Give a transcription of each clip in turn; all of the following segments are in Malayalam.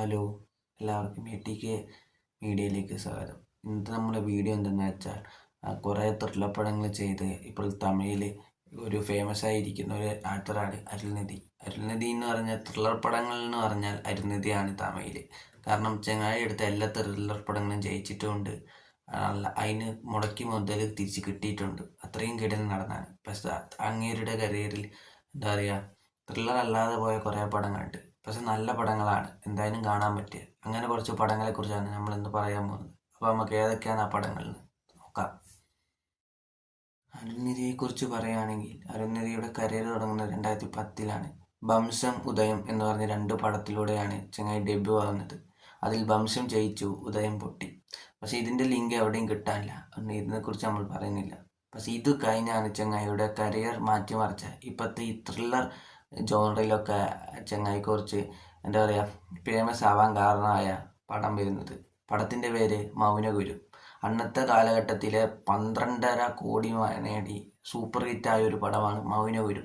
ഹലോ എല്ലാവർക്കും എ ടി കെ മീഡിയയിലേക്ക് സ്വാഗതം. ഇന്നത്തെ നമ്മുടെ വീഡിയോ എന്തെന്ന് വെച്ചാൽ കുറേ ത്രില്ലർ പടങ്ങൾ ചെയ്ത് ഇപ്പോൾ തമിഴിൽ ഒരു ഫേമസ് ആയിരിക്കുന്ന ഒരു ആക്ടറാണ് അരുൾനിധി അരുൾനിധി എന്ന് പറഞ്ഞാൽ ത്രില്ലർ പടങ്ങൾ എന്ന് പറഞ്ഞാൽ അരുൾനിധിയാണ് തമിഴിൽ. കാരണം ചെങ്ങായി എടുത്ത എല്ലാ ത്രില്ലർ പടങ്ങളും ജയിച്ചിട്ടുമുണ്ട് അതിന് മുടക്കി മുതൽ തിരിച്ച് കിട്ടിയിട്ടുണ്ട്. അത്രയും കിടന്ന് നടന്നാണ്. പക്ഷേ അങ്ങേരുടെ കരിയറിൽ എന്താ പറയുക ത്രില്ലർ അല്ലാതെ പോയ കുറേ പടങ്ങളുണ്ട്. പക്ഷെ നല്ല പടങ്ങളാണ്. എന്തായാലും കാണാൻ പറ്റിയ. അങ്ങനെ കുറച്ച് പടങ്ങളെ കുറിച്ചാണ് നമ്മൾ ഇന്ന് പറയാൻ പോകുന്നത്. അപ്പോൾ നമുക്ക് ഏതൊക്കെയാണ് ആ പടങ്ങളിൽ നോക്കാം. അരുൺനിധിയെ കുറിച്ച് പറയുകയാണെങ്കിൽ അരുൺനിധിയുടെ കരിയർ തുടങ്ങുന്നത് രണ്ടായിരത്തി പത്തിലാണ് ബംശം ഉദയം എന്ന് പറഞ്ഞ രണ്ട് പടത്തിലൂടെയാണ് ചങ്ങായി ഡെബ്യൂ ആകുന്നത് അതിൽ ബംശം ജയിച്ചു ഉദയം പൊട്ടി. പക്ഷെ ഇതിന്റെ ലിങ്ക് എവിടെയും കിട്ടാനില്ല. അതുകൊണ്ട് ഇതിനെക്കുറിച്ച് നമ്മൾ പറയുന്നില്ല. പക്ഷെ ഇത് കഴിഞ്ഞാണ് ചങ്ങായിയുടെ കരിയർ മാറ്റിമറിച്ച ഇപ്പോഴത്തെ ഈ ത്രില്ലർ ജോണറിലൊക്കെ ചെങ്ങായിക്കുറിച്ച് എന്താ പറയുക ഫേമസ് ആവാൻ കാരണമായ പടം വരുന്നത്. പടത്തിന്റെ പേര് മൗനഗുരു. അന്നത്തെ കാലഘട്ടത്തിലെ പന്ത്രണ്ടര കോടി നേടി സൂപ്പർ ഹിറ്റായ ഒരു പടമാണ് മൗനഗുരു.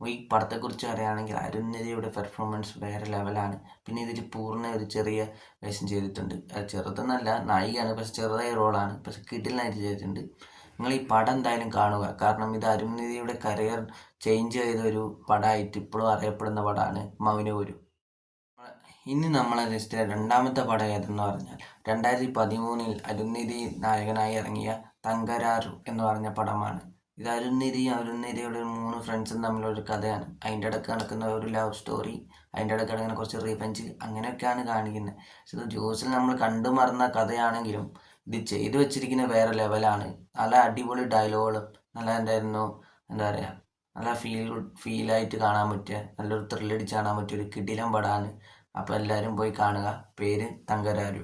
ഈ പടത്തെക്കുറിച്ച് പറയുകയാണെങ്കിൽ അരുന്ധതിയുടെ പെർഫോമൻസ് വേറെ ലെവലാണ് പിന്നെ ഇതിൽ പൂർണ ഒരു ചെറിയ വേഷം ചെയ്തിട്ടുണ്ട്. ചെറുതെന്നല്ല നായികയാണ്. പക്ഷെ ചെറുതായ റോളാണ് പക്ഷെ കിടിലായിട്ട് ചെയ്തിട്ടുണ്ട്. നിങ്ങൾ ഈ പടം എന്തായാലും കാണുക. കാരണം ഇത് അരുന്ധതിയുടെ കരിയർ ചേഞ്ച് ചെയ്ത ഒരു പടമായിട്ട് ഇപ്പോഴും അറിയപ്പെടുന്ന പടമാണ് മൗനഗുരു ഇനി നമ്മളെ ലിസ്റ്റിലെ രണ്ടാമത്തെ പടം ഏതെന്ന് പറഞ്ഞാൽ രണ്ടായിരത്തി പതിമൂന്നിൽ അരുൺനിധി നായകനായി ഇറങ്ങിയ തങ്കരാറു എന്ന് പറഞ്ഞ പടമാണ്. ഇത് അരുൺനിധി അരുൺനിധിയുടെ ഒരു മൂന്ന് ഫ്രണ്ട്സും തമ്മിലൊരു കഥയാണ്. അതിന്റെ ഇടയ്ക്ക് നടക്കുന്ന ഒരു ലവ് സ്റ്റോറി അതിന്റെ ഇടയ്ക്ക് നടക്കുന്ന കുറച്ച് റിവെഞ്ച് അങ്ങനെയൊക്കെയാണ് കാണിക്കുന്നത് ഇത് ജോസിൽ നമ്മൾ കണ്ടു മറന്ന കഥയാണെങ്കിലും ഇത് ചെയ്തു വെച്ചിരിക്കുന്ന വേറെ ലെവലാണ് നല്ല അടിപൊളി ഡയലോഗുകളും നല്ല എന്തായിരുന്നു എന്താ പറയുക നല്ല ഫീൽ ഫീലായിട്ട് കാണാൻ പറ്റിയ നല്ലൊരു ത്രില്ലടിച്ച് കാണാൻ പറ്റിയ ഒരു കിടിലം പടമാണ്. അപ്പോൾ എല്ലാവരും പോയി കാണുക. പേര് തങ്കരാരു.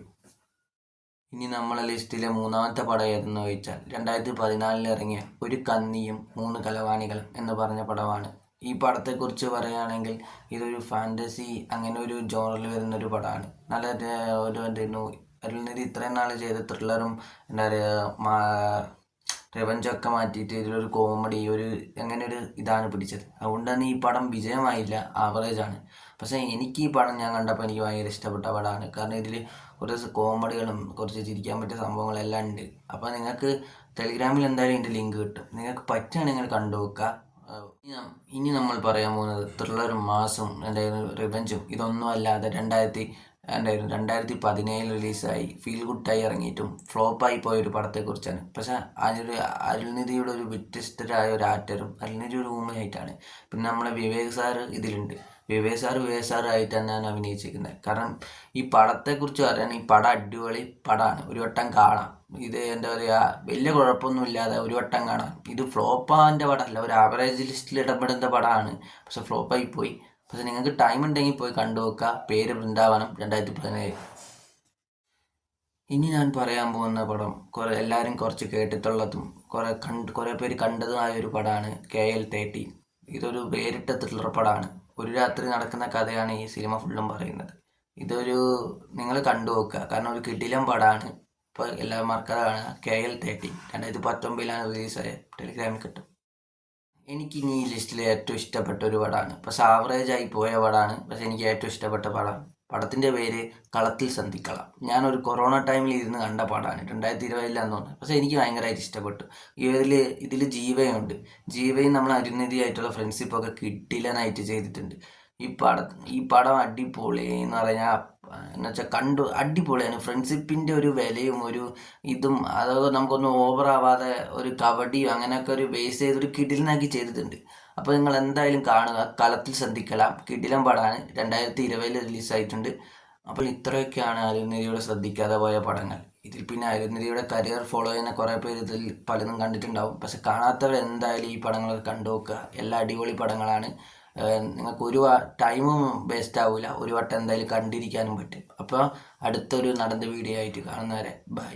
ഇനി നമ്മളെ ലിസ്റ്റിലെ മൂന്നാമത്തെ പടം ഏതെന്ന് ചോദിച്ചാൽ രണ്ടായിരത്തി പതിനാലിൽ ഇറങ്ങിയ ഒരു കന്നിയും മൂന്ന് കലവാണികളും എന്ന് പറഞ്ഞ പടമാണ്. ഈ പടത്തെക്കുറിച്ച് പറയുകയാണെങ്കിൽ ഇതൊരു ഫാന്റസി അങ്ങനെ ഒരു ജോണറിൽ വരുന്നൊരു പടമാണ്. നല്ല ഒരു എന്തായിരുന്നു അരുൾനിധി ഇത്രയും നാൾ ചെയ്ത ത്രില്ലറും എന്താ പറയുക റിവഞ്ചൊക്കെ മാറ്റിയിട്ട് ഇതിലൊരു കോമഡി ഒരു അങ്ങനെ ഒരു ഇതാണ് പിടിച്ചത്. അതുകൊണ്ട് തന്നെ ഈ പടം വിജയമായില്ല ആവറേജ് ആണ്. പക്ഷേ എനിക്ക് ഈ പടം ഞാൻ കണ്ടപ്പോൾ എനിക്ക് ഭയങ്കര ഇഷ്ടപ്പെട്ട പടമാണ്. കാരണം ഇതിൽ കുറച്ച് കോമഡികളും കുറച്ച് ചിരിക്കാൻ പറ്റിയ സംഭവങ്ങളെല്ലാം ഉണ്ട്. അപ്പോൾ നിങ്ങൾക്ക് ടെലിഗ്രാമിൽ എന്തായാലും ഇതിന്റെ ലിങ്ക് കിട്ടും. നിങ്ങൾക്ക് പറ്റുകയാണെങ്കിൽ കണ്ടു കണ്ടുവെക്കുക ഇനി നമ്മൾ പറയാൻ പോകുന്നത് ത്രില്ലറും മാസും എന്തായാലും റിവഞ്ചും ഇതൊന്നും അല്ലാതെ രണ്ടായിരത്തി എന്തായിരുന്നു? രണ്ടായിരത്തി പതിനേഴിൽ റിലീസായി. ഫീൽ ഗുഡായി ഇറങ്ങിയിട്ടും ഫ്ലോപ്പായി പോയ ഒരു പടത്തെക്കുറിച്ചാണ്. പക്ഷെ അതിലൊരു അരുൾനിധിയുടെ ഒരു വ്യത്യസ്തരായ ഒരു ആക്ടറും അരുൾനിധി ഒരു ഊമയായിട്ടാണ്. പിന്നെ നമ്മളെ വിവേക് സാറ് ഇതിലുണ്ട്. വിവേക് സാർ വിവേക് സാറായിട്ട് തന്നെയാണ് അഭിനയിച്ചിരിക്കുന്നത്. കാരണം ഈ പടത്തെക്കുറിച്ച് പറയാൻ ഈ പടം അടിപൊളി പടമാണ്. ഒരു വട്ടം കാണാം. ഇത് എന്താ പറയുക വലിയ കുഴപ്പമൊന്നും ഇല്ലാതെ ഒരു വട്ടം കാണാം. ഇത് ഫ്ലോപ്പാന്റെ പടമല്ല. ഒരു ആവറേജ് ലിസ്റ്റിൽ ഇടപെടുന്ന പടമാണ്. പക്ഷെ ഫ്ലോപ്പായി പോയി. പക്ഷെ നിങ്ങൾക്ക് ടൈം ഉണ്ടെങ്കിൽ പോയി കണ്ടു നോക്കുക. പേര് വൃന്ദാവനം രണ്ടായിരത്തി പതിനേഴ്. ഇനി ഞാൻ പറയാൻ പോകുന്ന പടം കുറേ എല്ലാവരും കുറച്ച് കേട്ടിട്ടുള്ളതും കുറേ കണ്ട് കുറേ പേര് കണ്ടതുമായ ഒരു പടമാണ് കെ എൽ തേർട്ടീൻ ഇതൊരു വേറിട്ട ത്രില്ലർ പടമാണ്. ഒരു രാത്രി നടക്കുന്ന കഥയാണ് ഈ സിനിമ ഫുള്ളും പറയുന്നത്. ഇതൊരു നിങ്ങൾ കണ്ടു നോക്കുക. കാരണം ഒരു കിടിലം പടമാണ്. ഇപ്പോൾ എല്ലാവരും മറക്കാതെ കെ എൽ തേർട്ടീൻ രണ്ടായിരത്തി പത്തൊമ്പതിലാണ് റിലീസായ ടെലിഗ്രാമിൽ കിട്ടും. എനിക്ക് ഇനി ഈ ലിസ്റ്റിൽ ഏറ്റവും ഇഷ്ടപ്പെട്ട ഒരു പടമാണ് പക്ഷെ ആവറേജ് ആയി പോയ പടമാണ് പക്ഷെ എനിക്ക് ഏറ്റവും ഇഷ്ടപ്പെട്ട പടം പടത്തിന്റെ പേര് കളത്തിൽ സന്ധിക്കളം. ഞാനൊരു കൊറോണ ടൈമിൽ ഇരുന്ന് കണ്ട പടമാണ് രണ്ടായിരത്തി ഇരുപതിലാന്ന് തോന്നുന്നത് പക്ഷേ എനിക്ക് ഭയങ്കരമായിട്ട് ഇഷ്ടപ്പെട്ടു. ഇതിൽ ഇതിൽ ജീവയുണ്ട്. ജീവയും നമ്മൾ അരുന്നതിയായിട്ടുള്ള ഫ്രണ്ട്ഷിപ്പൊക്കെ കിട്ടിലനായിട്ട് ചെയ്തിട്ടുണ്ട്. ഈ പട ഈ പടം അടിപൊളി എന്ന് പറഞ്ഞാൽ എന്നുവെച്ചാൽ കണ്ടു അടിപൊളിയാണ്. ഫ്രണ്ട്ഷിപ്പിന്റെ ഒരു വിലയും ഒരു ഇതും അതായത് നമുക്കൊന്നും ഓവറാവാതെ ഒരു കബഡിയും അങ്ങനെയൊക്കെ ഒരു ബേസ് ചെയ്ത് ഒരു കിടിലനാക്കി ചെയ്തിട്ടുണ്ട്. അപ്പോൾ നിങ്ങൾ എന്തായാലും കാണുക. കളത്തിൽ ശ്രദ്ധിക്കലാം കിടിലം പടമാണ് രണ്ടായിരത്തി ഇരുപതിൽ റിലീസായിട്ടുണ്ട് അപ്പോൾ ഇത്രയൊക്കെയാണ് അരുന്നതിയുടെ ശ്രദ്ധിക്കാതെ പോയ പടങ്ങൾ. ഇതിൽ പിന്നെ അരുന്നതിയുടെ കരിയർ ഫോളോ ചെയ്യുന്ന കുറേ പേര് ഇതിൽ പലതും കണ്ടിട്ടുണ്ടാവും. പക്ഷെ കാണാത്തവർ എന്തായാലും ഈ പടങ്ങളൊക്കെ കണ്ടു നോക്കുക എല്ലാ അടിപൊളി പടങ്ങളാണ്. നിങ്ങൾക്ക് ഒരു ടൈമും വേസ്റ്റ് ആവില്ല ഒരു വട്ടം എന്തായാലും കണ്ടിരിക്കാനും പറ്റും. അപ്പോൾ അടുത്തൊരു നടന്ന വീഡിയോ ആയിട്ട് കാണുന്നവരെ ബൈ